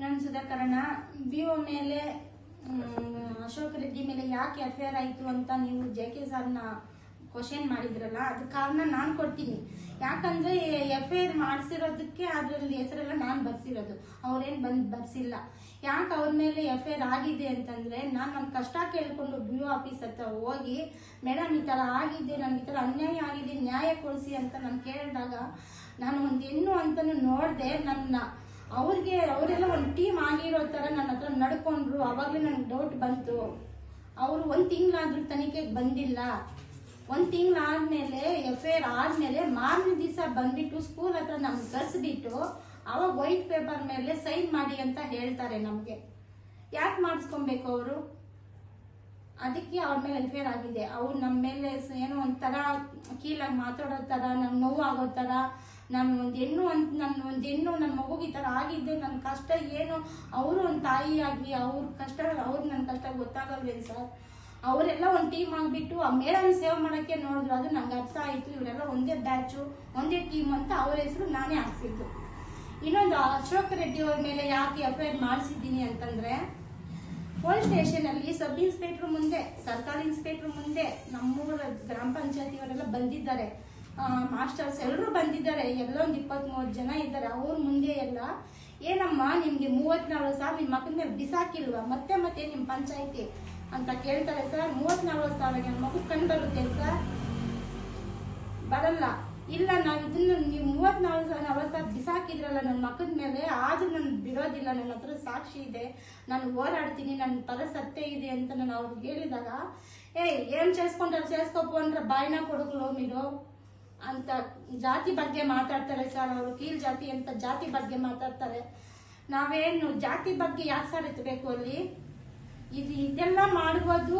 ನನ್ನ ಸುಧಾಕರಣ ಬಿ ಮೇಲೆ ಅಶೋಕ್ ರೆಡ್ಡಿ ಮೇಲೆ ಯಾಕೆ ಅಫೇರ್ ಆಯಿತು ಅಂತ ನೀವು ಜೆ ಕೆ ಸರ್ನ ಕ್ವಶನ್ ಮಾಡಿದ್ರಲ್ಲ, ಅದು ಕಾರಣ ನಾನು ಕೊಡ್ತೀನಿ. ಯಾಕಂದ್ರೆ ಎಫ್ ಐ ಆರ್ ಮಾಡಿಸಿರೋದಕ್ಕೆ ಅದರಲ್ಲಿ ಹೆಸರೆಲ್ಲ ನಾನು ಬರ್ಸಿರೋದು. ಅವ್ರೇನು ಬಂದು ಬರ್ಸಿಲ್ಲ. ಯಾಕೆ ಅವ್ರ ಮೇಲೆ ಎಫ್ ಐ ಆರ್ ಆಗಿದೆ ಅಂತಂದ್ರೆ, ನಾನು ನನ್ನ ಕಷ್ಟ ಕೇಳಿಕೊಂಡು ಬಿ ಒ ಆಫೀಸ್ ಹತ್ರ ಹೋಗಿ, ಮೇಡಮ್, ಈ ಥರ ಆಗಿದೆ, ನನಗೆ ಈ ಥರ ಅನ್ಯಾಯ ಆಗಿದೆ, ನ್ಯಾಯ ಕೊಡಿಸಿ ಅಂತ ನಾನು ಕೇಳಿದಾಗ, ನಾನು ಒಂದು ಹೆಣ್ಣು ಅಂತಲೂ ನೋಡಿದೆ, ನನ್ನ ಅವ್ರಿಗೆ, ಅವರೆಲ್ಲ ಒಂದು ಟೀಮ್ ಆಗಿರೋ ಥರ ನನ್ನ ಹತ್ರ ನಡ್ಕೊಂಡ್ರು. ಅವಾಗಲೇ ನನಗೆ ಡೌಟ್ ಬಂತು. ಅವರು ಒಂದು ತಿಂಗಳಾದ್ರೂ ತನಿಖೆಗೆ ಬಂದಿಲ್ಲ. ಒಂದು ತಿಂಗಳಾದ್ಮೇಲೆ ಎಫ್ ಐ ಆರ್ ಆದಮೇಲೆ ಮಾರನೇ ದಿವಸ ಬಂದ್ಬಿಟ್ಟು ಸ್ಕೂಲ್ ಹತ್ರ ನಮ್ಗೆ ಕರೆಸ್ಬಿಟ್ಟು ಅವಾಗ ವೈಟ್ ಪೇಪರ್ ಮೇಲೆ ಸೈನ್ ಮಾಡಿ ಅಂತ ಹೇಳ್ತಾರೆ ನಮಗೆ. ಯಾಕೆ ಮಾಡಿಸ್ಕೊಬೇಕು ಅವರು? ಅದಕ್ಕೆ ಅವ್ರ ಮೇಲೆ ಆರ್ ಆಗಿದೆ. ಅವ್ರು ನಮ್ಮ ಮೇಲೆ ಏನೋ ಒಂಥರ ಕೀಳಾಗಿ ಮಾತಾಡೋ ಥರ ನಂಗೆ ನೋವು ಆಗೋ ಥರ ನಾನು ಒಂದು ಹೆಣ್ಣು ಅಂತ ನನ್ನ ಒಂದು ಹೆಣ್ಣು ನನ್ನ ಮಗುಗೆ ಈ ಥರ ಆಗಿದ್ದು ನನ್ನ ಕಷ್ಟ ಏನು? ಅವರು ಒಂದು ತಾಯಿಯಾಗಿ ಅವ್ರ ಕಷ್ಟ, ಅವ್ರು ನನ್ನ ಕಷ್ಟ ಗೊತ್ತಾಗಲ್ವೇನು ಸರ್? ಅವರೆಲ್ಲ ಒಂದು ಟೀಮ್ ಆಗಿಬಿಟ್ಟು ಆ ಮೇಡಮ್ ಸೇವ್ ಮಾಡೋಕ್ಕೆ ನೋಡಿದ್ರು, ಅದು ನಂಗೆ ಅರ್ಥ ಆಯಿತು. ಇವರೆಲ್ಲ ಒಂದೇ ಬ್ಯಾಚು ಒಂದೇ ಟೀಮ್ ಅಂತ ಅವ್ರ ಹೆಸರು ನಾನೇ ಹಾಕ್ಸಿದ್ದು. ಇನ್ನೊಂದು ಅಶೋಕ್ ರೆಡ್ಡಿ ಅವ್ರ ಮೇಲೆ ಯಾಕೆ ಎಫ್ ಐ ಆರ್ ಮಾಡಿಸಿದ್ದೀನಿ ಅಂತಂದರೆ ಪೊಲೀಸ್ ಸ್ಟೇಷನಲ್ಲಿ ಸಬ್ ಇನ್ಸ್ಪೆಕ್ಟ್ರ್ ಮುಂದೆ, ಸರ್ಕಾರಿ ಇನ್ಸ್ಪೆಕ್ಟ್ರ್ ಮುಂದೆ ನಮ್ಮೂರ ಗ್ರಾಮ ಪಂಚಾಯತಿಯವರೆಲ್ಲ ಬಂದಿದ್ದಾರೆ. ಮಾಸ್ಟರ್ಸ್ ಎಲ್ಲರೂ ಬಂದಿದ್ದಾರೆ ಎಲ್ಲ ಒಂದು ಇಪ್ಪತ್ತ್ ಮೂವತ್ತು ಜನ ಇದ್ದಾರೆ, ಅವ್ರ ಮುಂದೆ ಎಲ್ಲ. ಏನಮ್ಮ, ನಿಮ್ಗೆ ಮೂವತ್ನಾಲ್ಕು ಸಾವಿರ ನಿಮ್ಮ ಮಕ್ಕಳ ಮೇಲೆ ಬಿಸಾಕಿಲ್ವ? ಮತ್ತೆ ಮತ್ತೆ ನಿಮ್ಮ ಪಂಚಾಯಿತಿ ಅಂತ ಕೇಳ್ತಾರೆ ಸರ್. ಮೂವತ್ನಾಲ್ಕು ಸಾವಿರ ನನ್ನ ಮಗು ಕಂಡು ಬರುತ್ತೆ ಸರ್. ಬರಲ್ಲ. ಇಲ್ಲ ನಾವು ಇದನ್ನು ನೀವು ಮೂವತ್ನಾಲ್ಕು ಸಾವಿರ, ನಲ್ವತ್ತು ಸಾವಿರ ಬಿಸಾಕಿದ್ರಲ್ಲ ನನ್ನ ಮಕ್ಕದ ಮೇಲೆ, ಆದರೂ ನಾನು ಬಿಡೋದಿಲ್ಲ, ನನ್ನ ಹತ್ರ ಸಾಕ್ಷಿ ಇದೆ, ನಾನು ಹೋರಾಡ್ತೀನಿ ನನ್ನ ಪದ ಸತ್ಯ ಇದೆ ಅಂತ ನಾನು ಅವ್ರಿಗೆ ಹೇಳಿದಾಗ, ಏಯ್, ಏನು ಸೇರಿಸ್ಕೊಂಡ್ರೆ ಸೇರಿಸ್ಕೊಪ್ಪು ಅಂದ್ರೆ ಬಾಯಿನ ಕೊಡುಗಳು మీరు ಅಂತ ಜಾತಿ ಬಗ್ಗೆ ಮಾತಾಡ್ತಾರೆ ಸರ್ ಅವರು, ಕೀಳ್ ಜಾತಿ ಅಂತ ಜಾತಿ ಬಗ್ಗೆ ಮಾತಾಡ್ತಾರೆ. ನಾವೇನು ಜಾತಿ ಬಗ್ಗೆ ಯಾಕೆ ಸರ್ ಎತ್ತಬೇಕು ಅಲ್ಲಿ? ಇದು ಇದೆಲ್ಲ ಮಾಡ್ಬೋದು.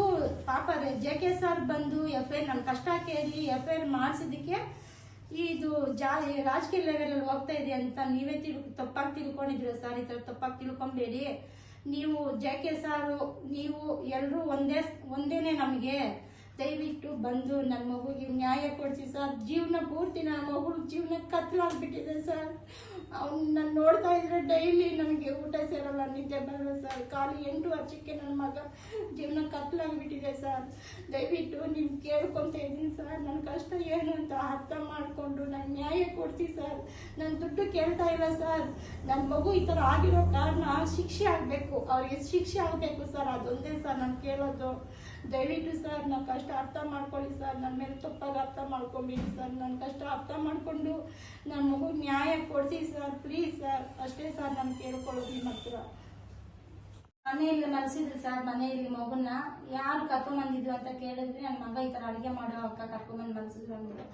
ಪಾಪ ಜೆ ಕೆ ಸರ್ ಬಂದು ಎಫ್ ಐ ನಮ್ಮ ಕಷ್ಟ ಕೇಳಿ ಎಫ್ ಐ ಮಾಡಿಸಿದ್ದಕ್ಕೆ ಇದು ಜಾ ರಾಜಕೀಯ ಲೆವೆಲಲ್ಲಿ ಹೋಗ್ತಾ ಇದೆ ಅಂತ ನೀವೇ ತಿಳ್, ತಪ್ಪಾಗಿ ತಿಳ್ಕೊಂಡಿದ್ದೀರ ಸರ್? ಈ ಥರ ತಪ್ಪಾಗಿ ತಿಳ್ಕೊಬೇಡಿ. ನೀವು ಜೆ ಕೆ ಸಾರು, ನೀವು ಎಲ್ಲರೂ ಒಂದೇ, ಒಂದೇನೆ ನಮಗೆ. ದಯವಿಟ್ಟು ಬಂದು ನನ್ನ ಮಗುಗೆ ನ್ಯಾಯ ಕೊಡಿಸಿ ಸರ್. ಜೀವನ ಪೂರ್ತಿ ನನ್ನ ಮಗು ಜೀವನ ಕತ್ಲಾಗ್ಬಿಟ್ಟಿದೆ ಸರ್. ಅವ್ನು ನಾನು ನೋಡ್ತಾ ಇದ್ರೆ ಡೈಲಿ ನನಗೆ ಊಟ ಸೇರಲ್ಲ, ನಿದ್ದೆ ಬರಲ್ಲ ಸರ್. ಖಾಲಿ ಎಂಟು ವರ್ಷಕ್ಕೆ ನನ್ನ ಮಗ ಜೀವನ ಕತ್ಲಾಗ್ಬಿಟ್ಟಿದೆ ಸರ್. ದಯವಿಟ್ಟು ನೀವು ಕೇಳ್ಕೊತ ಇದ್ದೀನಿ ಸರ್. ನನ್ನ ಕಷ್ಟ ಏನು ಅಂತ ಅರ್ಥ ಮಾಡಿಕೊಂಡು ನನ್ನ ನ್ಯಾಯ ಕೊಡಿಸಿ ಸರ್. ನನ್ನ ದುಡ್ಡು ಕೇಳ್ತಾ ಇಲ್ಲ ಸರ್. ನನ್ನ ಮಗು ಈ ಥರ ಆಗಿರೋ ಕಾರಣ ಶಿಕ್ಷೆ ಆಗಬೇಕು. ಅವ್ರಿಗೆ ಶಿಕ್ಷೆ ಆಗಬೇಕು ಸರ್? ಅದೊಂದೇ ಸರ್ ನಾನು ಕೇಳೋದು. ದಯವಿಟ್ಟು ಸರ್ ನನ್ನ ಕಷ್ಟ ಅರ್ಥ ಮಾಡ್ಕೊಳ್ಳಿ ಸರ್. ನನ್ನ ಮೇಲೆ ತಪ್ಪಾಗಿ ಅರ್ಥ ಮಾಡ್ಕೊಂಬಿಡಿ ಸರ್. ನನ್ನ ಕಷ್ಟ ಅರ್ಥ ಮಾಡಿಕೊಂಡು ನನ್ನ ಮಗು ನ್ಯಾಯ ಕೊಡಿಸಿ ಸರ್. ಪ್ಲೀಸ್ ಸರ್, ಅಷ್ಟೇ ಸರ್ ನಾನು ಕೇಳ್ಕೊಳ್ಳೋದು ನಿಮ್ಮ ಹತ್ರ. ಮನೆಯಲ್ಲಿ ಮಲಸಿದ್ರು ಸರ್, ಮನೆಯಲ್ಲಿ ಮಗುನ ಯಾರು ಕರ್ಕೊಂಬಂದಿದ್ರು ಅಂತ ಕೇಳಿದ್ರೆ ನನ್ನ ಮಗ ಈ ಥರ ಅಡುಗೆ ಮಾಡೋ ಅಕ್ಕ ಕರ್ಕೊಂಬಂದು ಮಲಸಿದ್ರು ಅಂದರು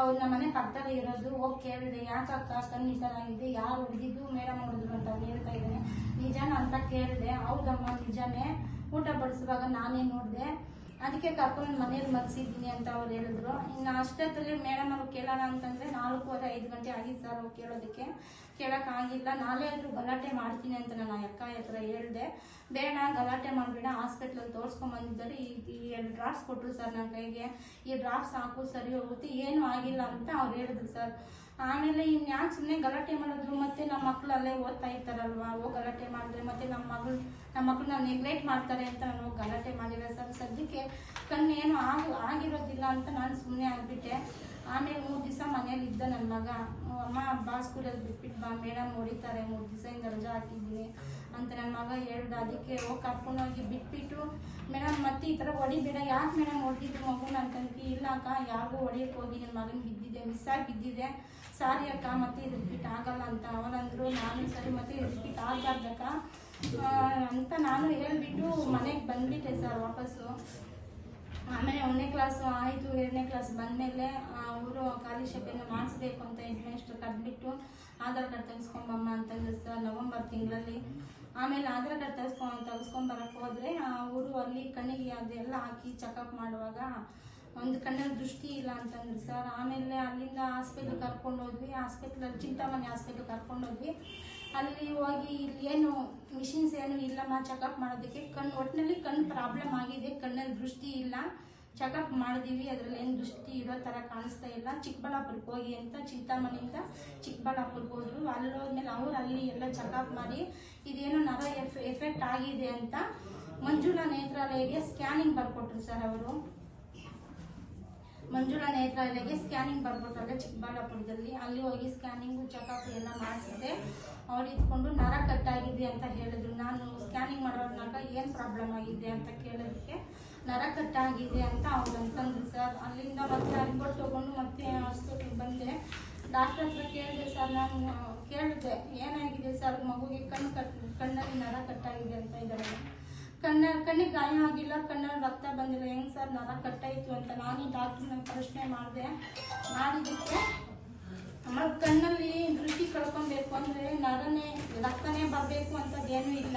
ಅವ್ರು ನಮ್ಮ ಮನೆ ಪಕ್ಕದಲ್ಲಿ ಇರೋದು. ಹೋಗಿ ಕೇಳಿದೆ ಯಾಕೆ ಅಕ್ಕ ಕಣ್ಣು ಈ ಥರ ಆಗಿದೆ. ಯಾರು ಹುಡುಗಿದ್ದು ಮೇಡಮ್ ಹೊಡೆದ್ರು ಅಂತ ಹೇಳ್ತಾ ಇದ್ದಾನೆ. ನಿಜಾನ ಅಂತ ಕೇಳಿದೆ. ಹೌದಮ್ಮ, ನಿಜಾನೇ. ಊಟ ಬಡಿಸುವಾಗ ನಾನೇ ನೋಡಿದೆ, ಅದಕ್ಕೆ ಕರ್ಕೊಂಡು ಮನೇಲಿ ಮಲಸಿದ್ದೀನಿ ಅಂತ ಅವ್ರು ಹೇಳಿದ್ರು. ಇನ್ನು ಅಷ್ಟೊತ್ತಲ್ಲಿ ಮೇಡಮ್ ಅವ್ರು ಕೇಳೋಣ ಅಂತಂದರೆ ನಾಲ್ಕೂವರೆ, ಐದು ಗಂಟೆ ಆಗಿತ್ತು ಸರ್ ಅವ್ರು ಕೇಳೋದಕ್ಕೆ. ಕೇಳೋಕ್ಕಾಗಿಲ್ಲ ನಾಳೆ ಆದರೂ ಗಲಾಟೆ ಮಾಡ್ತೀನಿ ಅಂತ ನಾನು ಅಕ್ಕ ಹತ್ರ ಹೇಳಿದೆ. ಬೇಡ, ಗಲಾಟೆ ಮಾಡಬೇಡ. ಹಾಸ್ಪಿಟ್ಲಲ್ಲಿ ತೋರಿಸ್ಕೊಂಬಂದಿದ್ದಾರೆ ಈ ಈ ಎರಡು ಡ್ರಾಪ್ಸ್ ಕೊಟ್ಟರು ಸರ್ ನನ್ನ ಕೈಗೆ. ಈ ಡ್ರಾಪ್ಸ್ ಹಾಕು ಸರಿ ಹೋಗುತ್ತೆ. ಏನೂ ಆಗಿಲ್ಲ ಅಂತ ಅವ್ರು ಹೇಳಿದ್ರು ಸರ್. ಆಮೇಲೆ ಇನ್ಯಾಕೆ ಯಾಕೆ ಸುಮ್ಮನೆ ಗಲಾಟೆ ಮಾಡಿದ್ರು ಮತ್ತೆ ನಮ್ಮ ಮಕ್ಳು ಅಲ್ಲೇ ಓದ್ತಾ ಇರ್ತಾರಲ್ವಾ? ಓ ಗಲಾಟೆ ಮಾಡಿದ್ರೆ ಮತ್ತೆ ನಮ್ಮ ಮಗಳು ನಮ್ಮ ಮಕ್ಕಳನ್ನ ನೆಗ್ಲೆಕ್ಟ್ ಮಾಡ್ತಾರೆ ಅಂತ ನಾನು ಗಲಾಟೆ ಮಾಡಿಲ್ಲ ಸರ್, ಸದ್ಯಕ್ಕೆ ಕಣ್ಣೇನು ಆಗಿ, ಆಗಿರೋದಿಲ್ಲ ಅಂತ ನಾನು ಸುಮ್ಮನೆ ಆಗಿಬಿಟ್ಟೆ. ಆಮೇಲೆ ಮೂರು ದಿವಸ ಮನೇಲಿ ಇದ್ದ ನನ್ನ ಮಗ ಅಮ್ಮ, ಬಾ ಸ್ಕೂಲಲ್ಲಿ ಬಿಟ್ಬಿಟ್ಟು ಬಾ, ಮೇಡಮ್ ಹೊಡಿತಾರೆ, ಮೂರು ದಿವಸದಿಂದ ರಜಾ ಹಾಕಿದ್ದೀನಿ ಅಂತ ನನ್ನ ಮಗ ಹೇಳ್ದ. ಅದಕ್ಕೆ ಹೋಗಿ ಕರ್ಕೊಂಡೋಗಿ ಬಿಟ್ಬಿಟ್ಟು, ಮೇಡಮ್, ಮತ್ತೆ ಈ ಥರ ಹೊಡಿಬೇಡ, ಯಾಕೆ ಮೇಡಮ್ ಹೊಡೆದಿದ್ದು ನನ್ನ ತಂಗಿ? ಇಲ್ಲ ಅಕ್ಕ, ಯಾರಿಗೂ ಹೊಡಿಯೋಕ್ಕೆ ಹೋಗಿ ನನ್ನ ಮಗನ ಬಿದ್ದಿದೆ, ಮಿಸ್ ಆಗಿ ಬಿದ್ದಿದೆ. ಸಾರಿ ಅಕ್ಕ, ಮತ್ತೆ ಇದು ರಿಪೀಟ್ ಆಗಲ್ಲ ಅಂತ ಅವನಂದ್ರು, ನಾನು ಸರಿ, ಮತ್ತೆ ರಿಪೀಟ್ ಆಗಬಾರ್ದಕ್ಕ ಅಂತ ನಾನು ಹೇಳ್ಬಿಟ್ಟು ಮನೆಗೆ ಬಂದ್ಬಿಟ್ಟೆ ಸರ್ ವಾಪಸ್ಸು. ಆಮೇಲೆ ಒಂದನೇ ಕ್ಲಾಸ್ ಆಯಿತು, ಎರಡನೇ ಕ್ಲಾಸ್ ಬಂದಮೇಲೆ ಅವರು ಖಾಲಿ ಶಬ್ದನ ಮಾಡಿಸ್ಬೇಕು ಅಂತ ಹೆಡ್ ಮಾಸ್ಟರ್ ಕರೆದ್ಬಿಟ್ಟು ಆಧಾರ್ ಕಾರ್ಡ್ ತೆಗೆಸ್ಕೊಂಬಮ್ಮ ಅಂತಂದ್ರೆ ಸರ್ ನವಂಬರ್ ತಿಂಗಳಲ್ಲಿ. ಆಮೇಲೆ ಆಧಾರ್ ಕಾರ್ಡ್ ತೆಗೆಸ್ಕೊಂಡು ತೆಗೆಸ್ಕೊಂಬರಕ್ಕೆ ಹೋದರೆ ಅವರು ಅಲ್ಲಿ ಕಣ್ಣಿಗೆ ಅದೆಲ್ಲ ಹಾಕಿ ಚೆಕಪ್ ಮಾಡುವಾಗ ಒಂದು ಕಣ್ಣಲ್ಲಿ ದೃಷ್ಟಿ ಇಲ್ಲ ಅಂತಂದ್ರು ಸರ್. ಆಮೇಲೆ ಅಲ್ಲಿಂದ ಹಾಸ್ಪಿಟ್ಲ್ ಕರ್ಕೊಂಡು ಹೋದ್ವಿ. ಹಾಸ್ಪಿಟ್ಲಲ್ಲಿ ಚಿಂತಾಮಣಿ ಹಾಸ್ಪಿಟ್ಲ್ ಕರ್ಕೊಂಡು ಹೋದ್ವಿ. ಅಲ್ಲಿ ಹೋಗಿ ಇಲ್ಲಿ ಏನು ಮಿಷಿನ್ಸ್ ಏನು ಇಲ್ಲಮ್ಮ ಚೆಕಪ್ ಮಾಡೋದಕ್ಕೆ. ಕಣ್ಣು ಒಟ್ಟಿನಲ್ಲಿ ಕಣ್ಣು ಪ್ರಾಬ್ಲಮ್ ಆಗಿದೆ. ಕಣ್ಣಲ್ಲಿ ದೃಷ್ಟಿ ಇಲ್ಲ. ಚೆಕಪ್ ಮಾಡಿದೀವಿ. ಅದರಲ್ಲಿ ಏನು ದೃಷ್ಟಿ ಇರೋ ಥರ ಕಾಣಿಸ್ತಾ ಇಲ್ಲ. ಚಿಕ್ಕಬಳ್ಳಾಪುರಕ್ಕೆ ಹೋಗಿ ಅಂತ ಚಿಂತಾಮಣಿಯಿಂದ ಚಿಕ್ಕಬಳ್ಳಾಪುರಕ್ಕೆ ಹೋದ್ರು. ಅಲ್ಲಿ ಹೋದ್ಮೇಲೆ ಅವ್ರು ಅಲ್ಲಿ ಎಲ್ಲ ಚೆಕಪ್ ಮಾಡಿ ಇದೇನೋ ನರ ಎಫ್ ಎಫೆಕ್ಟ್ ಆಗಿದೆ ಅಂತ ಮಂಜುಳಾ ನೇತ್ರಾಲಯಗೆ ಸ್ಕ್ಯಾನಿಂಗ್ ಬರ್ಕೊಟ್ರು ಸರ್ ಅವರು. ಮಂಜುಳಾ ನೇತ್ರಾಲಯಕ್ಕೆ ಸ್ಕ್ಯಾನಿಂಗ್ ಬರ್ಬಿಟ್ಟಾಗ ಚಿಕ್ಕಬಳ್ಳಾಪುರದಲ್ಲಿ. ಅಲ್ಲಿ ಹೋಗಿ ಸ್ಕ್ಯಾನಿಂಗು ಚೆಕಪ್ ಎಲ್ಲ ಮಾಡಿಸಿದೆ. ಅವ್ರು ಇದ್ಕೊಂಡು ನರ ಕಟ್ಟಾಗಿದೆ ಅಂತ ಹೇಳಿದ್ರು. ನಾನು ಸ್ಕ್ಯಾನಿಂಗ್ ಮಾಡೋರ್ನಾಗ ಏನು ಪ್ರಾಬ್ಲಮ್ ಆಗಿದೆ ಅಂತ ಕೇಳೋದಕ್ಕೆ ನರ ಕಟ್ಟಾಗಿದೆ ಅಂತ ಅವ್ರು ಅಂತಂದ್ರು ಸರ್. ಅಲ್ಲಿಂದ ಮತ್ತೆ ರಿಪೋರ್ಟ್ ತೊಗೊಂಡು ಮತ್ತೆ ಆಸ್ಪತ್ರೆಗೆ ಬಂದೆ. ಡಾಕ್ಟರ್ ಹತ್ರ ಕೇಳಿದೆ ಸರ್. ನಾನು, ಕೇಳಿದೆ. ಏನಾಗಿದೆ ಸರ್? ಮಗುಗೆ ಕಣ್ಣು ಕಟ್, ಕಣ್ಣಲ್ಲಿ ನರ ಕಟ್ಟಾಗಿದೆ ಅಂತ ಇದ್ದಾರೆ. ಕಣ್ಣ, ಕಣ್ಣಿಗೆ ಗಾಯ ಆಗಿಲ್ಲ, ಕಣ್ಣಲ್ಲಿ ರಕ್ತ ಬಂದಿಲ್ಲ ಹೆಂಗ್ ಸರ್? ನರ ಕಟ್ಟಾಯಿತು ಅಂತ ನಾನು ಡಾಕ್ಟರ್ನ ಪ್ರಶ್ನೆ ಮಾಡಿದೆ. ಮಾಡಿದ್ದಕ್ಕೆ ಆಮೇಲೆ ಕಣ್ಣಲ್ಲಿ ದೃಷ್ಟಿ ಕಳ್ಕೊಬೇಕು ಅಂದರೆ ನರನೇ, ರಕ್ತನೇ ಬರಬೇಕು ಅಂತದ್ದೇನೂ ಇಲ್ಲ.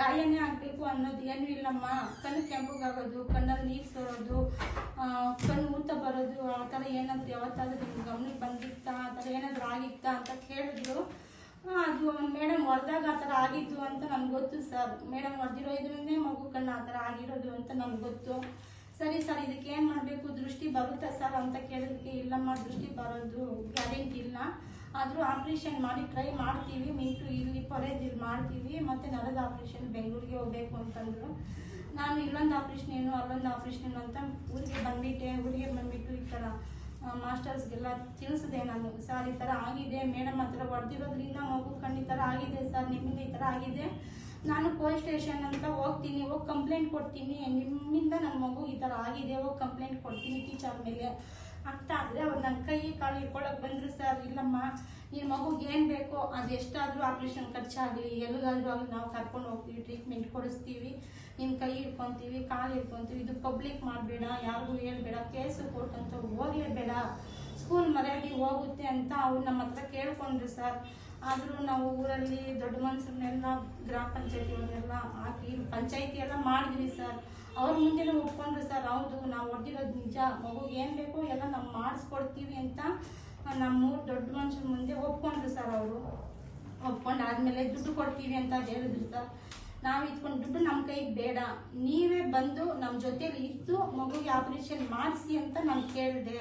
ಗಾಯನೇ ಆಗಬೇಕು ಅನ್ನೋದು ಏನೂ ಇಲ್ಲಮ್ಮ. ಕಣ್ಣು ಕೆಂಪಗಾಗೋದು ಕಣ್ಣಲ್ಲಿ ನೀರು ಸೋರೋದು ಕಣ್ಣು ಊತ ಬರೋದು, ಆ ಥರ ಏನಾದರೂ ಯಾವತ್ತಾದ್ರೂ ನಿಮ್ಗೆ ಗಮನಕ್ಕೆ ಬಂದಿತ್ತಾ? ಆ ಥರ ಏನಾದರೂ ಆಗಿತ್ತಾ ಅಂತ ಕೇಳಿದ್ರು. ಆ, ಅದು ಮೇಡಮ್ ಹೊಡೆದಾಗ ಆ ಥರ ಆಗಿದ್ದು ಅಂತ ನಮ್ಗೆ ಗೊತ್ತು ಸರ್. ಮೇಡಮ್ ಹೊಡೆದಿರೋ ಇದರಿಂದೇ ಮಗು ಕಣ್ಣು ಆ ಥರ ಆಗಿರೋದು ಅಂತ ನಮ್ಗೆ ಗೊತ್ತು. ಸರಿ ಸರ್ ಇದಕ್ಕೆ ಏನು ಮಾಡಬೇಕು? ದೃಷ್ಟಿ ಬರುತ್ತಾ ಸರ್ ಅಂತ ಕೇಳೋದಕ್ಕೆ ಇಲ್ಲಮ್ಮ ದೃಷ್ಟಿ ಬರೋದು ಗ್ಯಾರಂಟಿ ಇಲ್ಲ. ಆದರೂ ಆಪ್ರೇಷನ್ ಮಾಡಿ ಟ್ರೈ ಮಾಡ್ತೀವಿ. ಮಿಂಟು ಇಲ್ಲಿ ಪೊರೆದಿಲ್ಲಿ ಮಾಡ್ತೀವಿ. ಮತ್ತು ನರದ ಆಪ್ರೇಷನ್ ಬೆಂಗಳೂರಿಗೆ ಹೋಗ್ಬೇಕು ಅಂತಂದರು. ನಾನು ಇಲ್ಲೊಂದು ಆಪ್ರೇಷನ್ ಏನು ಅಲ್ಲೊಂದು ಆಪ್ರೇಷನ್ ಏನು ಅಂತ ಊರಿಗೆ ಬಂದ್ಬಿಟ್ಟೆ. ಊರಿಗೆ ಬಂದ್ಬಿಟ್ಟು ಈ ಥರ ಮಾಸ್ಟರ್ಸ್ಗೆಲ್ಲ ತಿಳಿಸಿದೆ ನಾನು. ಸರ್, ಈ ಥರ ಆಗಿದೆ. ಮೇಡಮ್ ಹತ್ರ ಹೊಡೆದಿರೋದ್ರಿಂದ ಮಗು ಕಣ್ಣು ಈ ಥರ ಆಗಿದೆ ಸರ್. ನಿಮ್ಮಿಂದ ಈ ಥರ ಆಗಿದೆ. ನಾನು ಪೊಲೀಸ್ ಸ್ಟೇಷನ್ ಅಂತ ಹೋಗ್ತೀನಿ. ಹೋಗಿ ಕಂಪ್ಲೇಂಟ್ ಕೊಡ್ತೀನಿ. ನಿಮ್ಮಿಂದ ನನ್ನ ಮಗು ಈ ಥರ ಆಗಿದೆ. ಹೋಗಿ ಕಂಪ್ಲೇಂಟ್ ಕೊಡ್ತೀನಿ ಟೀಚರ್ ಮೇಲೆ. ಅಂತ ಆದರೆ ಅವ್ರು ನನ್ನ ಕೈ ಕಾಲು ಇಟ್ಕೊಳಕ್ಕೆ ಬಂದರು ಸರ್. ಇಲ್ಲಮ್ಮ ನಿನ್ನ ಮಗುಗೆ ಏನು ಬೇಕೋ ಅದು ಎಷ್ಟಾದರೂ ಆಪ್ರೇಷನ್ ಖರ್ಚಾಗಲಿ. ಎಲ್ಲಿಗಾದ್ರೂ ಆಗಲಿ ನಾವು ಕರ್ಕೊಂಡು ಹೋಗ್ತೀವಿ. ಟ್ರೀಟ್ಮೆಂಟ್ ಕೊಡಿಸ್ತೀವಿ. ನಿನ್ನ ಕೈ ಹಿಡ್ಕೊತೀವಿ, ಕಾಲು ಹಿಡ್ಕೊಂತೀವಿ, ಇದು ಪಬ್ಲಿಕ್ ಮಾಡಬೇಡ, ಯಾರಿಗೂ ಹೇಳ್ಬೇಡ, ಕೇಸು ಕೋರ್ಟ್ ಅಂತ ಹೋಗಲೇಬೇಡ ಸ್ಕೂಲ್ ಮರ್ಯಾದೆ ಹೋಗುತ್ತೆ ಅಂತ ಅವ್ರು ನಮ್ಮ ಹತ್ರ ಕೇಳ್ಕೊಂಡ್ರು ಸರ್ ಆದರೂ ನಾವು ಊರಲ್ಲಿ ದೊಡ್ಡ ಮನ್ಸರನ್ನೆಲ್ಲ ಗ್ರಾಮ ಪಂಚಾಯತಿ ಅವ್ರನ್ನೆಲ್ಲ ಹಾಕಿ, ಪಂಚಾಯತಿ ಎಲ್ಲ ಮಾಡಿದ್ವಿ ಸರ್ ಅವ್ರ ಮುಂದೆನೂ ಒಪ್ಕೊಂಡ್ರು ಸರ್ ಹೌದು, ನಾವು ಹೊಡೆದಿರೋದು ನಿಜ ಮಗುಗೆ ಏನು ಬೇಕೋ ಎಲ್ಲ ನಾವು ಮಾಡಿಸ್ಕೊಡ್ತೀವಿ ಅಂತ ನಮ್ಮೂರು ದೊಡ್ಡ ಮನುಷ್ಯರ ಮುಂದೆ ಒಪ್ಕೊಂಡ್ರು ಸರ್ ಅವರು. ಒಪ್ಕೊಂಡು ಆದಮೇಲೆ ದುಡ್ಡು ಕೊಡ್ತೀವಿ ಅಂತ ಹೇಳಿದ್ರು ಸರ್ ನಾವು ಇದ್ಕೊಂಡು ದುಡ್ಡು ನಮ್ಮ ಕೈಗೆ ಬೇಡ. ನೀವೇ ಬಂದು ನಮ್ಮ ಜೊತೆಲಿ ಇದ್ದು ಮಗುಗೆ ಆಪರೇಷನ್ ಮಾಡಿಸಿ ಅಂತ ನಾನು ಕೇಳಿದೆ.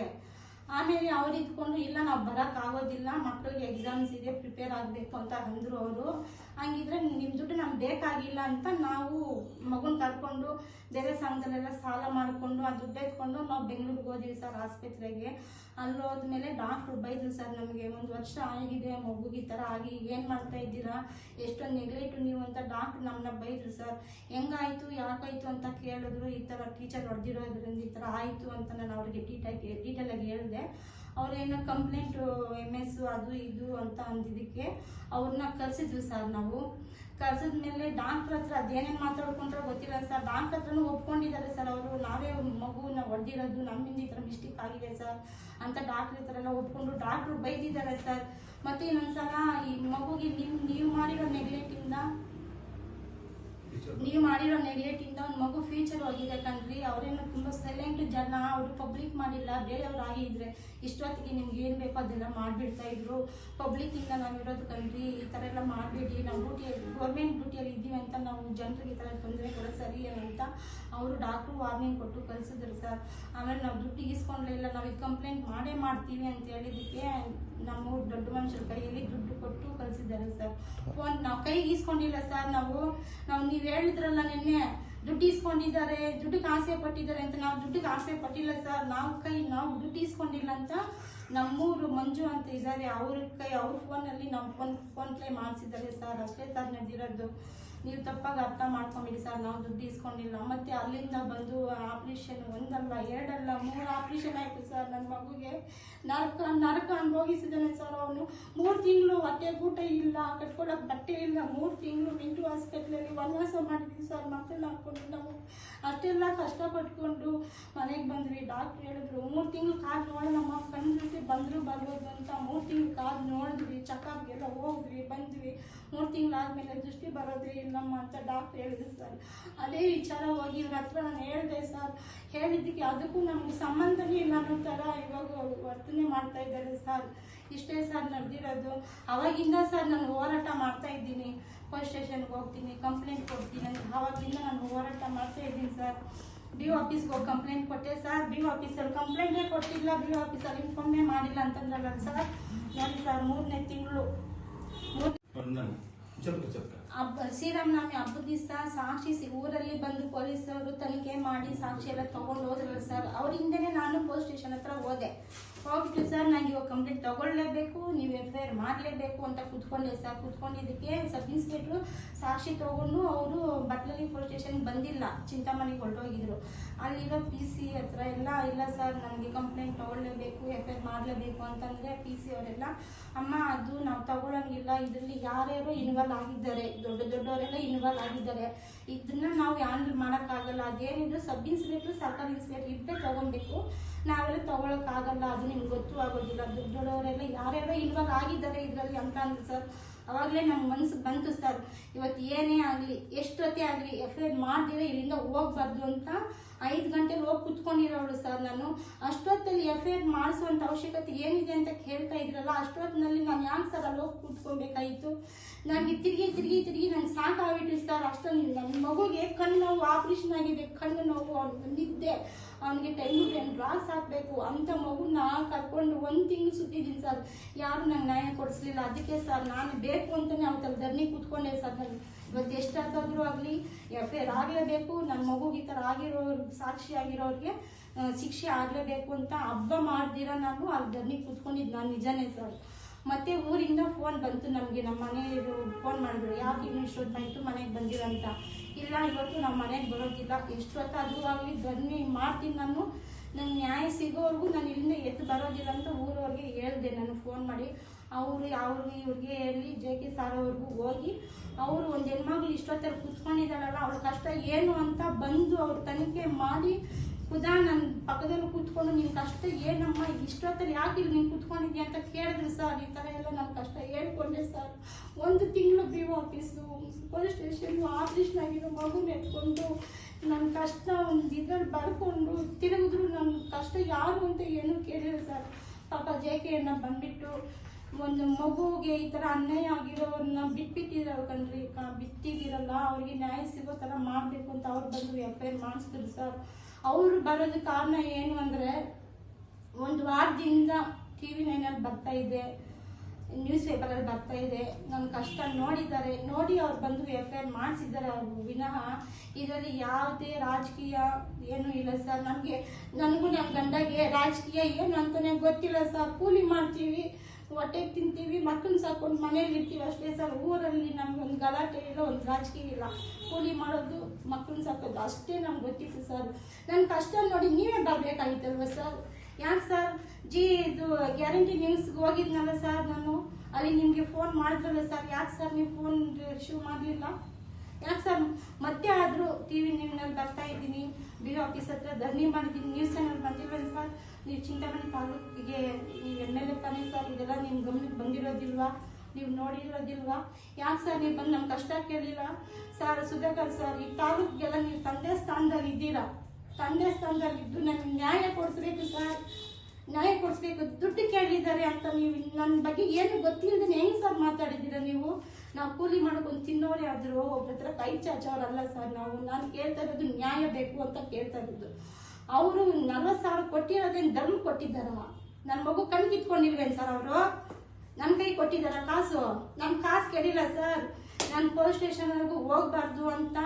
ಆಮೇಲೆ ಅವ್ರು ಇದ್ಕೊಂಡು, ಇಲ್ಲ, ನಾವು ಬರೋಕ್ಕಾಗೋದಿಲ್ಲ ಮಕ್ಕಳಿಗೆ ಎಕ್ಸಾಮ್ಸ್ ಇದೆ ಪ್ರಿಪೇರ್ ಆಗಬೇಕು ಅಂತ ಅಂದರು ಅವರು. ಹಂಗಿದ್ರೆ ನಿಮ್ಮ ದುಡ್ಡು ನಮ್ಗೆ ಬೇಕಾಗಿಲ್ಲ ಅಂತ ನಾವು ಮಗುನ ಕರ್ಕೊಂಡು ಬೇರೆ ಸಂಘದಲ್ಲೆಲ್ಲ ಸಾಲ ಮಾಡಿಕೊಂಡು ಆ ದುಡ್ಡು ಎತ್ಕೊಂಡು ನಾವು ಬೆಂಗಳೂರಿಗೆ ಹೋದ್ವಿ ಸರ್ ಆಸ್ಪತ್ರೆಗೆ. ಅಲ್ಲಿ ಹೋದ್ಮೇಲೆ ಡಾಕ್ಟ್ರು ಬೈದ್ರು ಸರ್ ನಮಗೆ, ಒಂದು ವರ್ಷ ಆಗಿದೆ ಮಗುಗೆ ಈ ಥರ ಆಗಿ, ಏನು ಮಾಡ್ತಾ ಇದ್ದೀರಾ? ಎಷ್ಟೊಂದು ನೆಗ್ಲೆಕ್ಟು ನೀವು ಅಂತ ಡಾಕ್ಟ್ರು ನಮ್ಮನ್ನ ಬೈದ್ರು ಸರ್. ಹೆಂಗಾಯಿತು, ಯಾಕಾಯ್ತು ಅಂತ ಕೇಳಿದ್ರು, ಈ ಥರ ಟೀಚರ್ ಹೊಡೆದಿರೋದ್ರಿಂದ ಈ ಥರ ಆಯಿತು ಅಂತ ನಾನು ಅವ್ರಿಗೆ ಡೀಟಾಗಿ ಡೀಟೇಲಾಗಿ ಹೇಳಿದೆ. ಅವ್ರೇನೋ ಕಂಪ್ಲೇಂಟು ಎಂ ಎಸ್ ಅದು ಇದು ಅಂತ ಅಂದಿದ್ದಕ್ಕೆ ಅವ್ರನ್ನ ಕರೆಸಿದ್ವಿ ಸರ್ ನಾವು. ಕರ್ಸಿದ್ಮೇಲೆ ಡಾಕ್ಟ್ರ್ ಹತ್ರ ಅದೇನೇನು ಮಾತಾಡ್ಕೊಂಡ್ರೆ ಗೊತ್ತಿಲ್ಲ ಸರ್ ಡಾಕ್ಟ್ರ್ ಹತ್ರನೂ ಒಪ್ಕೊಂಡಿದ್ದಾರೆ ಸರ್ ಅವರು. ನಾವೇ ಮಗುನ ಹೊಡೆದಿರೋದು ನಮ್ಮಿಂದ ಈ ಥರ ಮಿಸ್ಟೇಕ್ ಆಗಿದೆ ಸರ್ ಅಂತ ಡಾಕ್ಟ್ರ್ ಈ ಎಲ್ಲ ಒಪ್ಕೊಂಡು ಡಾಕ್ಟ್ರು ಬೈದಿದ್ದಾರೆ ಸರ್ ಮತ್ತು ಇನ್ನೊಂದು ಸಲ ಈ ಮಗುಗೆ ನೀವು ನೀವು ಮಾಡಿರೋ ನೆಗ್ಲೆಕ್ಟಿಂದ ನೀವು ಮಾಡಿರೋ ನೆಗ್ಲೆಕ್ಟ್ ಇಂದ ಒಂದು ಮಗು ಫ್ಯೂಚರ್ ಆಗಿದೆ ಕಣ್ರಿ, ಅವರೇನು ತುಂಬ ಸೈಲೆಂಟ್ ಜನ, ಅವರು ಪಬ್ಲಿಕ್ ಮಾಡಿಲ್ಲ, ಬೇರೆಯವ್ರು ಆಗಿದ್ರೆ ಇಷ್ಟೊತ್ತಿಗೆ ನಿಮ್ಗೆ ಏನು ಬೇಕೋ ಅದೆಲ್ಲ ಮಾಡಿಬಿಡ್ತಾ ಇದ್ರು. ಪಬ್ಲಿಕ್ ಇಂದ ನಾವು ಇರೋದು ಕಣ್ರಿ, ಈ ಥರ ಎಲ್ಲ ಮಾಡಬೇಡಿ. ನಾವು ಡ್ಯೂಟಿ ಗೌರ್ಮೆಂಟ್ ಡ್ಯೂಟಿಯಲ್ಲಿ ಇದ್ದೀವಿ ಅಂತ ನಾವು ಜನರಿಗೆ ಈ ಥರ ತೊಂದರೆ ಕೊಡೋ ಸರಿ ಅಂತ ಅವರು ಡಾಕ್ಟ್ರು ವಾರ್ನಿಂಗ್ ಕೊಟ್ಟು ಕಳಿಸಿದ್ರು ಸರ್. ಆಮೇಲೆ ನಾವು ದುಡ್ಡು ಇಸ್ಕೊಂಡ್ರೆ ಇಲ್ಲ, ನಾವು ಕಂಪ್ಲೇಂಟ್ ಮಾಡೇ ಮಾಡ್ತೀವಿ ಅಂತ ಹೇಳಿದ್ದಕ್ಕೆ ನಮ್ಮ ದೊಡ್ಡ ಮನುಷ್ಯರ ಕೈಯಲ್ಲಿ ದುಡ್ಡು ಕೊಟ್ಟು ಕಳಿಸಿದ್ದಾರೆ ಸರ್. ಫೋನ್ ನಾವು ಕೈಗೆ ಇಸ್ಕೊಂಡಿಲ್ಲ ಸರ್. ನಾವು ನಾವು ನೀವು ಹೇಳಿದ್ರಲ್ಲ ನಿನ್ನೆ, ದುಡ್ಡು ಇಸ್ಕೊಂಡಿದ್ದಾರೆ ದುಡ್ಡಿಗೆ ಆಸೆ ಪಟ್ಟಿದ್ದಾರೆ ಅಂತ. ನಾವು ದುಡ್ಡಿಗೆ ಆಸೆ ಪಟ್ಟಿಲ್ಲ ಸರ್. ನಾವು ಕೈ, ನಾವು ದುಡ್ಡು ಇಸ್ಕೊಂಡಿಲ್ಲ ಅಂತ ನಮ್ಮೂರು ಮಂಜು ಅಂತ ಇದ್ದಾರೆ ಅವ್ರ ಕೈ, ಅವ್ರ ಫೋನಲ್ಲಿ ನಾವು ಫೋನ್ ಫೋನ್ ಪ್ಲೇ ಮಾಡಿಸಿದ್ದಾರೆ ಸರ್. ಅಷ್ಟೇ ಸರ್ ನಡೆದಿರೋದು. ನೀವು ತಪ್ಪಾಗಿ ಅರ್ಥ ಮಾಡ್ಕೊಂಬಿಡಿ ಸರ್, ನಾವು ದುಡ್ಡು ಇಸ್ಕೊಂಡಿಲ್ಲ. ಮತ್ತೆ ಅಲ್ಲಿಂದ ಬಂದು ಆಪ್ರೇಷನ್ ಒಂದಲ್ಲ, ಎರಡಲ್ಲ, ಮೂರು ಆಪ್ರೇಷನ್ ಆಯಿತು ಸರ್. ನನ್ನ ಮಗುಗೆ ನರಕ ನರಕ ಅನುಭವಿಸಿದ್ದಾನೆ ಸರ್ ಅವನು. ಮೂರು ತಿಂಗಳು ಹೊಟ್ಟೆ ಊಟ ಇಲ್ಲ ಕಟ್ಕೊಳ್ಳೋಕೆ ಬಟ್ಟೆ ಇಲ್ಲ. ಮೂರು ತಿಂಗಳು ಮಿಂಟು ಹಾಸ್ಪಿಟ್ಲಲ್ಲಿ ವನವಾಸ ಮಾಡಿದ್ವಿ ಸರ್, ಮಕ್ಕಳನ್ನ ಹಾಕೊಂಡು. ನಾವು ಅಷ್ಟೆಲ್ಲ ಕಷ್ಟಪಟ್ಕೊಂಡು ಮನೆಗೆ ಬಂದ್ವಿ. ಡಾಕ್ಟ್ರ್ ಹೇಳಿದ್ರು ಮೂರು ತಿಂಗಳು ಕಾದು ನೋಡೋಣಮ್ಮ ಕಣ್ಣು ಜೊತೆ ಬಂದರೂ, ಬರ್ಬೋದು ಅಂತ ಮೂರು ತಿಂಗಳು ಕಾದು ನೋಡಿದ್ವಿ, ಚೆಕಪ್ಗೆಲ್ಲ ಹೋದ್ವಿ, ಬಂದ್ವಿ. ಮೂರು ತಿಂಗಳಾದ್ಮೇಲೆ ದೃಷ್ಟಿ ಬರೋದೇ ಇಲ್ಲಮ್ಮ ಅಂತ ಡಾಕ್ಟ್ರ್ ಹೇಳಿದ್ರು ಸರ್. ಅದೇ ವಿಚಾರ ಹೋಗಿ ಇವ್ರ ಹತ್ರ ನಾನು ಹೇಳಿದೆ ಸರ್. ಹೇಳಿದ್ದಕ್ಕೆ ಅದಕ್ಕೂ ನಮ್ಗೆ ಸಂಬಂಧನೇ ಇಲ್ಲ ಅನ್ನೋ ಥರ ಇವಾಗ ವರ್ತನೆ ಮಾಡ್ತಾ ಇದ್ದಾರೆ ಸರ್. ಇಷ್ಟೇ ಸರ್ ನಡೆದಿರೋದು. ಅವಾಗಿಂದ ಸರ್ ನಾನು ಹೋರಾಟ ಮಾಡ್ತಾ ಇದ್ದೀನಿ. ಪೊಲೀಸ್ ಸ್ಟೇಷನ್ಗೆ ಹೋಗ್ತೀನಿ ಕಂಪ್ಲೇಂಟ್ ಕೊಡ್ತೀನಿ ಅವಾಗಿಂದ ನಾನು ಹೋರಾಟ ಮಾಡ್ತಾ ಇದ್ದೀನಿ ಸರ್. ಬಿ ಆಫೀಸ್ಗೆ ಹೋಗಿ ಕಂಪ್ಲೇಂಟ್ ಕೊಟ್ಟೆ ಸರ್ ಬಿ ಆಫೀಸಲ್ಲಿ ಕಂಪ್ಲೇಂಟೇ ಕೊಟ್ಟಿಲ್ಲ ಬಿ ಆಫೀಸಲ್ಲಿ ಇನ್ಫಾರ್ಮೇ ಮಾಡಿಲ್ಲ ಅಂತಂದ್ರಲ್ಲ ಸರ್ ನೋಡಿ ಸರ್ ಮೂರನೇ ತಿಂಗಳು ಹಬ್ಬ ಶ್ರೀರಾಮನವಮಿ ಹಬ್ಬದ ದಿವಸ ಸಾಕ್ಷಿ ಊರಲ್ಲಿ ಬಂದು ಪೊಲೀಸರು ತನಿಖೆ ಮಾಡಿ ಸಾಕ್ಷಿ ಎಲ್ಲ ತಗೊಂಡು ಹೋದ್ರಲ್ಲ ಸರ್. ಅವರಿಂದನೇ ನಾನು ಪೊಲೀಸ್ ಸ್ಟೇಷನ್ ಹತ್ರ ಹೋದೆ. ಹೋಗ್ಬಿಟ್ಟು ಸರ್ ನಂಗೆ ಇವಾಗ ಕಂಪ್ಲೇಂಟ್ ತಗೊಳ್ಳೇಬೇಕು, ನೀವು ಎಫ್ ಐ ಆರ್ ಮಾಡಲೇಬೇಕು ಅಂತ ಕುತ್ಕೊಂಡೆ ಸರ್ ಕುತ್ಕೊಂಡಿದ್ದಕ್ಕೆ ಸಬ್ ಇನ್ಸ್ಪೆಕ್ಟ್ರು ಸಾಕ್ಷಿ ತಗೊಂಡು ಅವರು ಬಟ್ಲಲ್ಲಿ ಪೊಲೀಸ್ ಸ್ಟೇಷನ್ಗೆ ಬಂದಿಲ್ಲ. ಚಿಂತಾಮಣಿಗೆ ಹೊರಟೋಗಿದ್ರು. ಅಲ್ಲಿರೋ ಪಿ ಸಿ ಹತ್ರ ಎಲ್ಲ, ಇಲ್ಲ ಸರ್ ನನಗೆ ಕಂಪ್ಲೇಂಟ್ ತಗೊಳ್ಳೇಬೇಕು ಎಫ್ ಐ ಆರ್ ಮಾಡಲೇಬೇಕು ಅಂತಂದರೆ ಪಿ ಸಿ ಅವರೆಲ್ಲ, ಅಮ್ಮ, ಅದು ನಾವು ತಗೊಳ್ಳೋಂಗಿಲ್ಲ ಇದರಲ್ಲಿ ಯಾರ್ಯಾರು ಇನ್ವಾಲ್ವ್ ಆಗಿದ್ದಾರೆ. ದೊಡ್ಡ ದೊಡ್ಡವರೆಲ್ಲ ಇನ್ವಾಲ್ವ್ ಆಗಿದ್ದಾರೆ. ಇದನ್ನ ನಾವು ಹ್ಯಾಂಡಲ್ ಮಾಡೋಕ್ಕಾಗಲ್ಲ. ಅದೇನಿದ್ರು ಸಬ್ ಇನ್ಸ್ಪೆಕ್ಟ್ರು ಸರ್ಕಾರಿ ಇನ್ಸ್ಪೆಕ್ಟ್ರ್ ಇಬ್ಬರೇ ತಗೊಬೇಕು ನಾವೆಲ್ಲ ತಗೊಳಕ್ಕಾಗಲ್ಲ ಅದು ನಿಮ್ಗೆ ಗೊತ್ತು ಆಗೋದಿಲ್ಲ. ದೊಡ್ಡ ದೊಡ್ಡವರೆಲ್ಲ ಯಾರ್ಯಾರೋ ಇನ್ವಾಲ್ವ್ ಆಗಿದ್ದಾರೆ ಇದರಲ್ಲಿ ಅಂತ ಅಂದ್ರು ಸರ್. ಅವಾಗಲೇ ನಮ್ಮ ಮನ್ಸಿಗೆ ಬಂತು ಸರ್. ಇವತ್ತು ಏನೇ ಆಗಲಿ, ಎಷ್ಟೊತ್ತೇ ಆಗಲಿ ಎಫ್ ಐ ಇಲ್ಲಿಂದ ಹೋಗ್ಬಾರ್ದು ಅಂತ ಐದು ಗಂಟೆಗೆ ಹೋಗಿ ಕುತ್ಕೊಂಡಿರೋಳು ನಾನು ಅಷ್ಟೊತ್ತಲ್ಲಿ ಎಫ್ ಐ ಮಾಡಿಸುವಂಥ ಅವಶ್ಯಕತೆ ಏನಿದೆ ಅಂತ ಕೇಳ್ತಾ ಇದ್ರಲ್ಲ, ಅಷ್ಟೊತ್ತಿನಲ್ಲಿ ನಾನು ಯಾಕೆ ಸರ್ ಅಲ್ಲಿ ಹೋಗಿ ಕೂತ್ಕೊಬೇಕಾಯಿತು ನನಗೆ ತಿರುಗಿ ತಿರುಗಿ ತಿರುಗಿ ನಂಗೆ ಸಾಕಾಗ್ಬಿಟ್ಟು ಸರ್ ಅಷ್ಟೊಂದು. ನನ್ನ ಮಗುಗೆ ಕಣ್ಣು ನೋವು ಆಪ್ರೇಷನ್ ಆಗಿದೆ ಕಣ್ಣು ನೋವು ಅವ್ನು ಬಂದಿದ್ದೆ. ಅವನಿಗೆ ಟೈಮ್ ಟೈಮ್ ಡ್ರಾಸ್ ಹಾಕಬೇಕು ಅಂತ ಮಗುನ ಕರ್ಕೊಂಡು ಒಂದು ತಿಂಗಳು ಸುತ್ತಿದ್ದೀನಿ ಸರ್. ಯಾರು ನಂಗೆ ನ್ಯಾಯ ಕೊಡಿಸ್ಲಿಲ್ಲ. ಅದಕ್ಕೆ ಸರ್ ನಾನು ಬೇಕು ಅಂತಲೇ ಅವತ್ತಲ್ಲಿ ಧರಣಿ ಕೂತ್ಕೊಂಡೆ ಸರ್ ನಾನು. ಇವತ್ತು ಎಷ್ಟಾದರೂ ಆಗಲಿ ಎಫ್ ಐ ಆಗಲೇಬೇಕು. ನನ್ನ ಮಗುಗೆ ಈ ಥರ ಆಗಿರೋರು ಸಾಕ್ಷಿ ಆಗಿರೋರಿಗೆ ಶಿಕ್ಷೆ ಆಗಲೇಬೇಕು ಅಂತ ಹಬ್ಬ ಮಾಡ್ದಿರ ನಾನು, ಅಲ್ಲಿ ಧರಣಿ ಕೂತ್ಕೊಂಡಿದ್ದು ನಾನು ನಿಜನೇ ಸರ್. ಮತ್ತೆ ಊರಿಂದ ಫೋನ್ ಬಂತು ನಮಗೆ ನಮ್ಮ ಮನೆಯವರು ಫೋನ್ ಮಾಡಿದ್ರು. ಯಾಕೆ ಇನ್ನು ಇಷ್ಟೊತ್ತಾಯಿತು ಮನೆಗೆ ಬಂದಿರಂತ ಇಲ್ಲ, ಇವತ್ತು ನಮ್ಮ ಮನೆಗೆ ಬರೋದಿಲ್ಲ. ಎಷ್ಟೊತ್ತಾದರೂ ಆಗಲಿ ಧರಣಿ ಮಾಡ್ತೀನಿ ನಾನು. ನಂಗೆ ನ್ಯಾಯ ಸಿಗೋವರೆಗೂ ನಾನು ಇಲ್ಲಿಂದ ಎದ್ದು ಬರೋದಿಲ್ಲ ಅಂತ ಊರವ್ರಿಗೆ ಹೇಳಿದೆ. ನಾನು ಫೋನ್ ಮಾಡಿ, ಅವರು ಅವ್ರಿಗೆ ಇವ್ರಿಗೆ ಹೇಳಿ, ಜೆ ಕೆ ಸಾರ್ ಅವ್ರಿಗೂ ಹೋಗಿ, ಅವರು ಒಂದು ಹೆಣ್ಮಗ್ಳು ಇಷ್ಟೊತ್ತಲ್ಲಿ ಕೂತ್ಕೊಂಡಿದ್ದಾಳಲ್ಲ ಅವ್ರ ಕಷ್ಟ ಏನು ಅಂತ ಬಂದು ಅವ್ರ ತನಿಖೆ ಮಾಡಿ ಖುದಾ ನನ್ನ ಪಕ್ಕದಲ್ಲಿ ಕೂತ್ಕೊಂಡು ನಿನ್ನ ಕಷ್ಟ ಏನಮ್ಮ? ಇಷ್ಟೊತ್ತಲ್ಲಿ ಯಾಕೆ ಇಲ್ಲಿ ನೀನು ಕೂತ್ಕೊಂಡಿದ್ಯಾ ಅಂತ ಕೇಳಿದ್ರು ಸರ್ ಈ ಥರ ಎಲ್ಲ ನನ್ನ ಕಷ್ಟ ಹೇಳ್ಕೊಂಡೆ ಸರ್ ಒಂದು ತಿಂಗಳು B O office police station operation ಆಗಿರೋ ಮಗುನ ಎತ್ಕೊಂಡು ನನ್ನ ಕಷ್ಟ ಒಂದು ಇದ್ರಲ್ಲಿ ಬರ್ಕೊಂಡು ತಿರುಗಿದ್ರು. ನನ್ನ ಕಷ್ಟ ಯಾರು ಅಂತ ಏನೂ ಕೇಳಿಲ್ಲ ಸರ್ ಪಾಪ ಜೆ ಕೆಯನ್ನ ಬಂದ್ಬಿಟ್ಟು ಒಂದು ಮಗುಗೆ ಈ ಥರ ಅನ್ಯಾಯ ಆಗಿರೋನ್ನ ಬಿಟ್ಬಿಟ್ಟಿರಲ್ಲ ಕಣ್ರಿ. ಕ- ಬಿಟ್ಟಿದ್ದೀರಲ್ಲ, ಅವ್ರಿಗೆ ನ್ಯಾಯ ಸಿಗೋ ಥರ ಮಾಡಬೇಕು ಅಂತ ಅವ್ರು ಬಂದು ಎಫ್ ಐ ಆರ್ ಮಾಡಿಸಿದ್ರು ಸರ್ ಅವರು ಬರೋದು ಕಾರಣ ಏನು ಅಂದರೆ, ಒಂದು ವಾರದಿಂದ ಟಿ ವಿ ನೈನಲ್ಲಿ ಬರ್ತಾ ಇದೆ ನ್ಯೂಸ್ ಪೇಪರಲ್ಲಿ ಬರ್ತಾ ಇದೆ. ನನ್ನ ಕಷ್ಟ ನೋಡಿದ್ದಾರೆ. ನೋಡಿ ಅವ್ರು ಬಂದು ಎಫ್ ಐ ಆರ್ ಮಾಡಿಸಿದ್ದಾರೆ ಅವರು ವಿನಃ. ಇದರಲ್ಲಿ ಯಾವುದೇ ರಾಜಕೀಯ ಏನೂ ಇಲ್ಲ ಸರ್. ನಮಗೆ, ನನಗೂ ನನ್ನ ಗಂಡಗೆ ರಾಜಕೀಯ ಏನು ಅಂತಲೇ ಗೊತ್ತಿಲ್ಲ ಸರ್. ಕೂಲಿ ಮಾಡ್ತೀವಿ, ಹೊಟ್ಟೆಗೆ ತಿಂತೀವಿ, ಮಕ್ಕಳನ್ನ ಸಾಕೊಂಡು ಮನೇಲಿ ಇರ್ತೀವಿ ಅಷ್ಟೇ ಸರ್. ಊರಲ್ಲಿ ನಮ್ಗೆ ಒಂದು ಗಲಾಟೆ ಇಲ್ಲ, ಒಂದು ರಾಜಕೀಯ ಇಲ್ಲ. ಕೂಲಿ ಮಾಡೋದು ಮಕ್ಕಳನ್ನ ಸಾಕೋದು ಅಷ್ಟೇ ನಮ್ಗೆ ಗೊತ್ತಿತ್ತು ಸರ್ ನನ್ನ ಕಷ್ಟ ನೋಡಿ ನೀವೇ ಬರಬೇಕಾಗಿತ್ತಲ್ವ ಸರ್ ಯಾಕೆ ಸರ್ ಜಿ, ಇದು ಗ್ಯಾರಂಟಿ ನ್ಯೂಸ್ಗೆ ಹೋಗಿದ್ನಲ್ಲ ಸರ್ ನಾನು. ಅಲ್ಲಿ ನಿಮಗೆ ಫೋನ್ ಮಾಡಿದ್ರಲ್ಲ ಸರ್ ಯಾಕೆ ಸರ್ ನೀವು ಫೋನ್ ರಿಸೀವ್ ಮಾಡಲಿಲ್ಲ? ಯಾಕೆ ಸರ್ ಮತ್ತೆ ಆದರೂ ಟಿ ವಿ ನಿಮ್ಮಲ್ಲಿ ಬರ್ತಾ ಇದ್ದೀನಿ. ಬಿ ಆಫೀಸ್ ಹತ್ರ ಧರಣಿ ಮಾಡಿದ್ದೀನಿ. ನ್ಯೂಸ್ ಚಾನಲ್ ಬಂದಿಲ್ಲ ಸರ್ ನೀವು ಚಿಂತಾಮಣಿ ತಾಲೂಕಿಗೆ ನೀವು ಎಂ ಎಲ್ ಎ ಸರ್ ಇದೆಲ್ಲ ನಿಮ್ಮ ಗಮನಕ್ಕೆ ಬಂದಿರೋದಿಲ್ವಾ? ನೀವು ನೋಡಿರೋದಿಲ್ವಾ? ಯಾಕೆ ಸರ್ ನೀವು ಬಂದು ನಮ್ಮ ಕಷ್ಟ ಕೇಳಿಲ್ಲ? ಸರ್, ಸುಧಾಕರ್ ಸರ್, ಈ ತಾಲೂಕಿಗೆಲ್ಲ ನೀವು ತಂದೆ ಸ್ಥಾನದಲ್ಲಿ ಇದ್ದೀರಾ? ತಂದೆ ಸ್ಥಾನದಲ್ಲಿ ಇದ್ದು ನನಗೆ ನ್ಯಾಯ ಕೊಡಿಸ್ಬೇಕು ಸರ್. ನ್ಯಾಯ ಕೊಡಿಸ್ಬೇಕು, ದುಡ್ಡು ಕೇಳಿದ್ದಾರೆ ಅಂತ ನೀವು ನನ್ನ ಬಗ್ಗೆ ಏನು ಗೊತ್ತಿಲ್ಲದೆ ಹೆಂಗೆ ಸರ್ ಮಾತಾಡಿದ್ದೀರಾ ನೀವು? ನಾವು ಕೂಲಿ ಮಾಡ್ಕೊಂಡು ತಿನ್ನೋರೇ ಆದರೂ ಒಬ್ಬರ ಹತ್ರ ಕೈ ಚಾಚೋರಲ್ಲ ಸರ್ ನಾವು. ನಾನು ಕೇಳ್ತಾ ಇರೋದು ನ್ಯಾಯ ಬೇಕು ಅಂತ ಕೇಳ್ತಾ ಇರೋದು. ಅವರು ನಲ್ವತ್ತು ಸಾವಿರ ಕೊಟ್ಟಿರೋದೇನು ಧರ್ಮ ಕೊಟ್ಟಿದ್ದಾರ? ನನ್ನ ಮಗು ಕಣ್ಣು ಕಿತ್ಕೊಂಡಿಲ್ವೇನು ಸರ್ ಅವರು? ನನ್ನ ಕೈ ಕೊಟ್ಟಿದ್ದಾರ ಕಾಸು? ನಮ್ಮ ಕಾಸು ಕೆಡಿಲ್ಲ ಸರ್. ನಾನು ಪೊಲೀಸ್ ಸ್ಟೇಷನ್ವರೆಗೂ ಹೋಗ್ಬಾರ್ದು ಅಂತ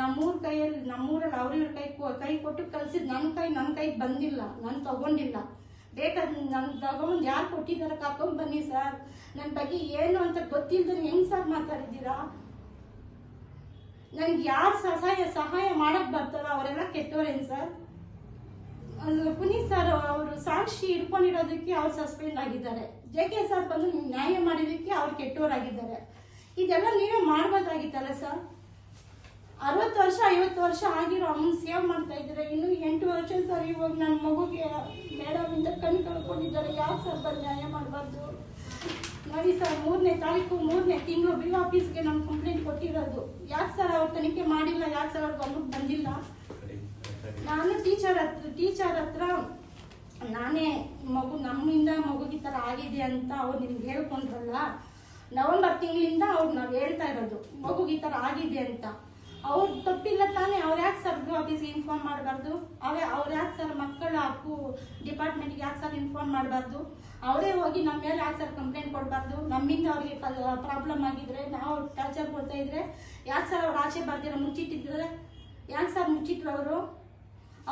ನಮ್ಮೂರ ಕೈಯಲ್ಲಿ, ನಮ್ಮೂರಲ್ಲಿ ಅವ್ರಿವ್ರ ಕೈ ಕೈ ಕೊಟ್ಟು ಕಳ್ಸಿದ್ ನನ್ನ ಕೈ ನನ್ನ ಕೈಗೆ ಬಂದಿಲ್ಲ. ನಾನು ತಗೊಂಡಿಲ್ಲ. ಬೇಕಾದ್ರೆ ನಾನು ತಗೊಂಡು ಯಾರು ಕೊಟ್ಟಿದ್ದಾರೆ ಕರ್ಕೊಂಡ್ ಬನ್ನಿ ಸರ್. ನನ್ನ ಬಗ್ಗೆ ಏನು ಅಂತ ಗೊತ್ತಿಲ್ದ್ರೆ ಹೆಂಗ್ ಸರ್ ಮಾತಾಡಿದ್ದೀರಾ? ನನ್ಗೆ ಯಾರು ಸಹಾಯ ಸಹಾಯ ಮಾಡಕ್ ಬರ್ತಾರೋ ಅವರೆಲ್ಲ ಕೆಟ್ಟೋರೇನು ಸರ್? ಪುನೀತ್ ಸರ್, ಅವರು ಸಾಕ್ಷಿ ಇಟ್ಕೊಂಡಿರೋದಕ್ಕೆ ಅವ್ರು ಸಸ್ಪೆಂಡ್ ಆಗಿದ್ದಾರೆ. ಜೆ ಕೆ ಸರ್ ಬಂದು ನ್ಯಾಯ ಮಾಡಿದಕ್ಕೆ ಅವ್ರು ಕೆಟ್ಟವರಾಗಿದ್ದಾರೆ. ಇದೆಲ್ಲ ನೀವೇ ಮಾಡ್ಬೋದಾಗಿತ್ತಲ್ಲ ಸರ್ ಅರವತ್ತು ವರ್ಷ, ಐವತ್ತು ವರ್ಷ ಆಗಿರೋ ಅಮ್ಮನ ಸೇವ್ ಮಾಡ್ತಾ ಇದ್ದಾರೆ? ಇನ್ನು ಎಂಟು ವರ್ಷ ಸರ್ ಇವಾಗ ನನ್ನ ಮಗುಗೆ ಮೇಡಮ್ ಇಂದ ಕಣ್ಣು ಕಳ್ಕೊಂಡಿದ್ದಾರೆ. ಯಾಕೆ ಸರ್ ಬಂದು ನ್ಯಾಯ ಮಾಡಬಾರ್ದು? ನೋಡಿ ಸರ್ ಮೂರನೇ ತಾರೀಕು, ಮೂರನೇ ತಿಂಗಳು ಬಿ ಆಫೀಸ್ಗೆ ನಾನು ಕಂಪ್ಲೇಂಟ್ ಕೊಟ್ಟಿರೋದು. ಯಾಕೆ ಸರ್ ಅವ್ರ ತನಿಖೆ ಮಾಡಿಲ್ಲ? ಯಾಕೆ ಸರ್ ಅವ್ರಿಗೆ ಬಂದಿಲ್ಲ? ನಾನು ಟೀಚರ್ ಹತ್ರ ಟೀಚರ್ ಹತ್ರ ನಾನೇ ಮಗು, ನಮ್ಮಿಂದ ಮಗುಗೆ ಈ ಥರ ಆಗಿದೆ ಅಂತ ಅವ್ರು ನಿಮ್ಗೆ ಹೇಳ್ಕೊಂಡ್ರಲ್ಲ, ನವೆಂಬರ್ ತಿಂಗಳಿಂದ ಅವ್ರು ನಾವು ಹೇಳ್ತಾ ಇರೋದು, ಮಗುಗೆ ಈ ಥರ ಆಗಿದೆ ಅಂತ. ಅವ್ರು ತಪ್ಪಿಲ್ಲ ತಾನೇ, ಅವ್ರು ಯಾಕೆ ಸರ್ ಆಫೀಸ್ಗೆ ಇನ್ಫಾರ್ಮ್ ಮಾಡಬಾರ್ದು? ಅವೇ, ಅವ್ರು ಯಾಕೆ ಸರ್ ಮಕ್ಕಳ ಹಕ್ಕು ಡಿಪಾರ್ಟ್ಮೆಂಟ್ಗೆ ಯಾಕೆ ಸರ್ ಇನ್ಫಾರ್ಮ್ ಮಾಡಬಾರ್ದು? ಅವರೇ ಹೋಗಿ ನಮ್ಮ ಮೇಲೆ ಯಾಕೆ ಸರ್ ಕಂಪ್ಲೇಂಟ್ ಕೊಡಬಾರ್ದು? ನಮ್ಮಿಂದ ಅವ್ರಿಗೆ ಪ್ರಾಬ್ಲಮ್ ಆಗಿದ್ರೆ, ನಾವು ಟಾರ್ಚರ್ ಕೊಡ್ತಾ ಇದ್ರೆ, ಯಾಕೆ ಸರ್ ಅವ್ರು ಆಚೆ ಬರ್ದಿರೋ, ಮುಚ್ಚಿಟ್ಟಿದ್ರೆ? ಯಾಕೆ ಸರ್ ಮುಚ್ಚಿಟ್ರು ಅವರು?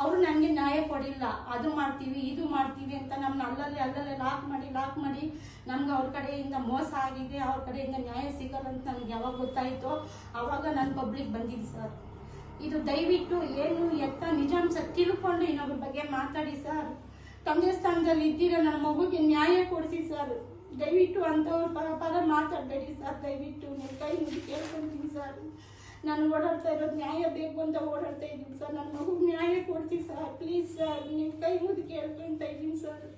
ಅವರು ನನಗೆ ನ್ಯಾಯ ಕೊಡಿಲ್ಲ, ಅದು ಮಾಡ್ತೀವಿ, ಇದು ಮಾಡ್ತೀವಿ ಅಂತ ನಮ್ಮನ್ನ ಅಲ್ಲಲ್ಲಿ ಅಲ್ಲಲ್ಲಿ ಲಾಕ್ ಮಾಡಿ ಲಾಕ್ ಮಾಡಿ ನಮ್ಗೆ ಅವ್ರ ಕಡೆಯಿಂದ ಮೋಸ ಆಗಿದೆ, ಅವ್ರ ಕಡೆಯಿಂದ ನ್ಯಾಯ ಸಿಗಲ್ಲ ಅಂತ ನನಗೆ ಯಾವಾಗ ಗೊತ್ತಾಯಿತು ಅವಾಗ ನಾನು ಪಬ್ಲಿಕ್ ಬಂದಿದ್ದು ಸರ್. ಇದು ದಯವಿಟ್ಟು ಏನು ಎತ್ತ ನಿಜಾಂಶ ತಿಳ್ಕೊಂಡು ಇನ್ನೊಬ್ಬರ ಬಗ್ಗೆ ಮಾತಾಡಿ ಸರ್. ತಂದೆ ಸ್ಥಾನದಲ್ಲಿ ಇದ್ದೀರಾ, ನನ್ನ ಮಗುಗೆ ನ್ಯಾಯ ಕೊಡಿಸಿ ಸರ್. ದಯವಿಟ್ಟು ಅಂಥವ್ರ ಪರ ಪರ ಮಾತಾಡಬೇಡಿ ಸರ್, ದಯವಿಟ್ಟು. ನಿಮ್ಮ ಕೈ ಮುಗಿ ಕೇಳ್ಕೊಂತೀನಿ ಸರ್. नान ओडाड़ता न्याय बेगुंत ओडाड़ता सर नन मगु न्याय को सर प्लीज़ सर नहीं कई मुद्दे केकीन सर